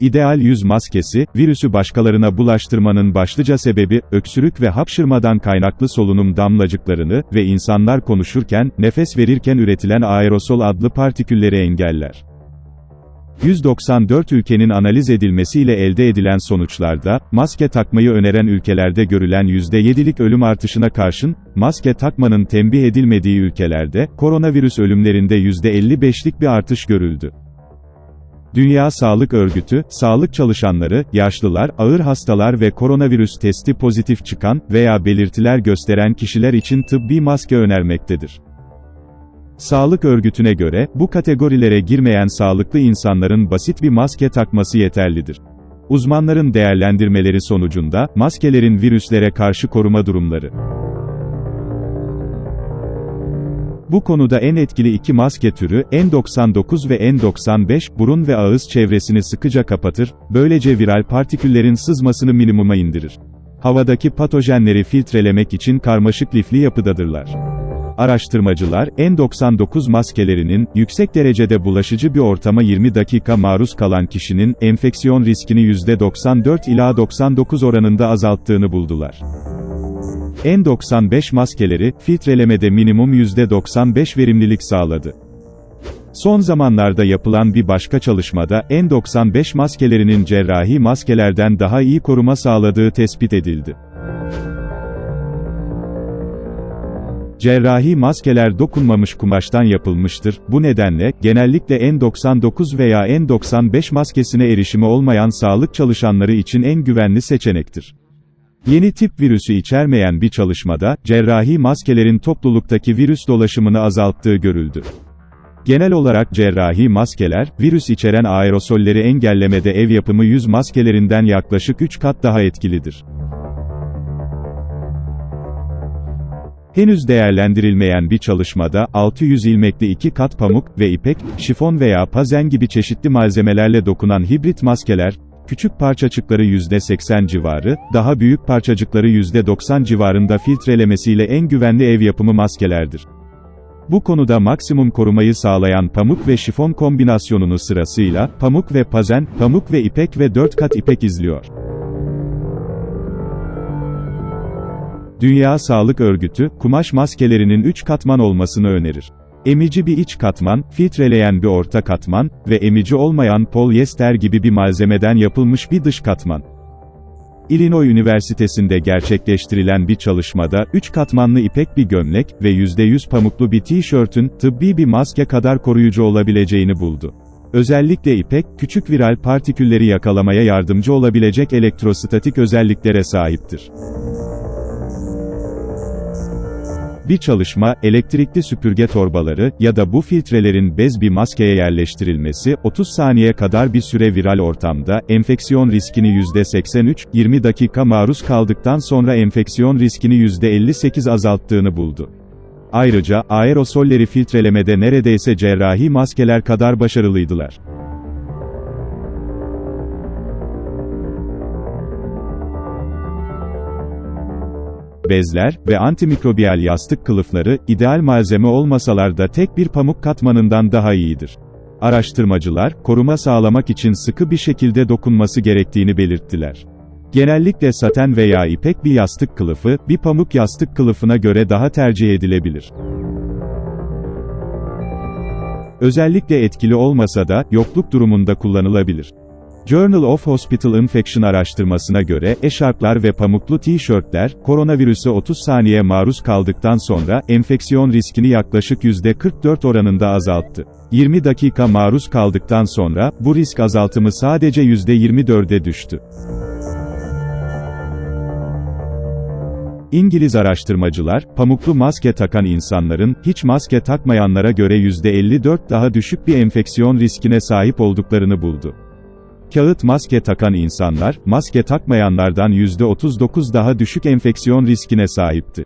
İdeal yüz maskesi, virüsü başkalarına bulaştırmanın başlıca sebebi, öksürük ve hapşırmadan kaynaklı solunum damlacıklarını ve insanlar konuşurken, nefes verirken üretilen aerosol adlı partikülleri engeller. 194 ülkenin analiz edilmesiyle elde edilen sonuçlarda, maske takmayı öneren ülkelerde görülen %7'lik ölüm artışına karşın, maske takmanın tembih edilmediği ülkelerde, koronavirüs ölümlerinde %55'lik bir artış görüldü. Dünya Sağlık Örgütü, sağlık çalışanları, yaşlılar, ağır hastalar ve koronavirüs testi pozitif çıkan veya belirtiler gösteren kişiler için tıbbi maske önermektedir. Sağlık örgütüne göre, bu kategorilere girmeyen sağlıklı insanların basit bir maske takması yeterlidir. Uzmanların değerlendirmeleri sonucunda, maskelerin virüslere karşı koruma durumları. Bu konuda en etkili iki maske türü, N99 ve N95, burun ve ağız çevresini sıkıca kapatır, böylece viral partiküllerin sızmasını minimuma indirir. Havadaki patojenleri filtrelemek için karmaşık lifli yapıdadırlar. Araştırmacılar, N99 maskelerinin, yüksek derecede bulaşıcı bir ortama 20 dakika maruz kalan kişinin, enfeksiyon riskini %94 ila 99 oranında azalttığını buldular. N95 maskeleri, filtrelemede minimum %95 verimlilik sağladı. Son zamanlarda yapılan bir başka çalışmada, N95 maskelerinin cerrahi maskelerden daha iyi koruma sağladığı tespit edildi. Cerrahi maskeler dokunmamış kumaştan yapılmıştır, bu nedenle, genellikle N99 veya N95 maskesine erişimi olmayan sağlık çalışanları için en güvenli seçenektir. Yeni tip virüsü içermeyen bir çalışmada, cerrahi maskelerin topluluktaki virüs dolaşımını azalttığı görüldü. Genel olarak cerrahi maskeler, virüs içeren aerosolleri engellemede ev yapımı yüz maskelerinden yaklaşık 3 kat daha etkilidir. Henüz değerlendirilmeyen bir çalışmada, 600 ilmekli iki kat pamuk ve ipek, şifon veya pazen gibi çeşitli malzemelerle dokunan hibrit maskeler, küçük parçacıkları %80 civarı, daha büyük parçacıkları %90 civarında filtrelemesiyle en güvenli ev yapımı maskelerdir. Bu konuda maksimum korumayı sağlayan pamuk ve şifon kombinasyonunu sırasıyla, pamuk ve pazen, pamuk ve ipek ve 4 kat ipek izliyor. Dünya Sağlık Örgütü, kumaş maskelerinin 3 katman olmasını önerir. Emici bir iç katman, filtreleyen bir orta katman ve emici olmayan polyester gibi bir malzemeden yapılmış bir dış katman. Illinois Üniversitesi'nde gerçekleştirilen bir çalışmada, 3 katmanlı ipek bir gömlek ve %100 pamuklu bir tişörtün, tıbbi bir maske kadar koruyucu olabileceğini buldu. Özellikle ipek, küçük viral partikülleri yakalamaya yardımcı olabilecek elektrostatik özelliklere sahiptir. Bir çalışma, elektrikli süpürge torbaları ya da bu filtrelerin bez bir maskeye yerleştirilmesi, 30 saniye kadar bir süre viral ortamda, enfeksiyon riskini %83, 20 dakika maruz kaldıktan sonra enfeksiyon riskini %58 azalttığını buldu. Ayrıca, aerosolleri filtrelemede neredeyse cerrahi maskeler kadar başarılıydılar. Bezler ve antimikrobiyal yastık kılıfları, ideal malzeme olmasalar da tek bir pamuk katmanından daha iyidir. Araştırmacılar, koruma sağlamak için sıkı bir şekilde dokunması gerektiğini belirttiler. Genellikle saten veya ipek bir yastık kılıfı, bir pamuk yastık kılıfına göre daha tercih edilebilir. Özellikle etkili olmasa da, yokluk durumunda kullanılabilir. Journal of Hospital Infection araştırmasına göre, eşarplar ve pamuklu tişörtler, koronavirüse 30 saniye maruz kaldıktan sonra, enfeksiyon riskini yaklaşık %44 oranında azalttı. 20 dakika maruz kaldıktan sonra, bu risk azaltımı sadece %24'e düştü. İngiliz araştırmacılar, pamuklu maske takan insanların, hiç maske takmayanlara göre %54 daha düşük bir enfeksiyon riskine sahip olduklarını buldu. Kağıt maske takan insanlar, maske takmayanlardan %39 daha düşük enfeksiyon riskine sahipti.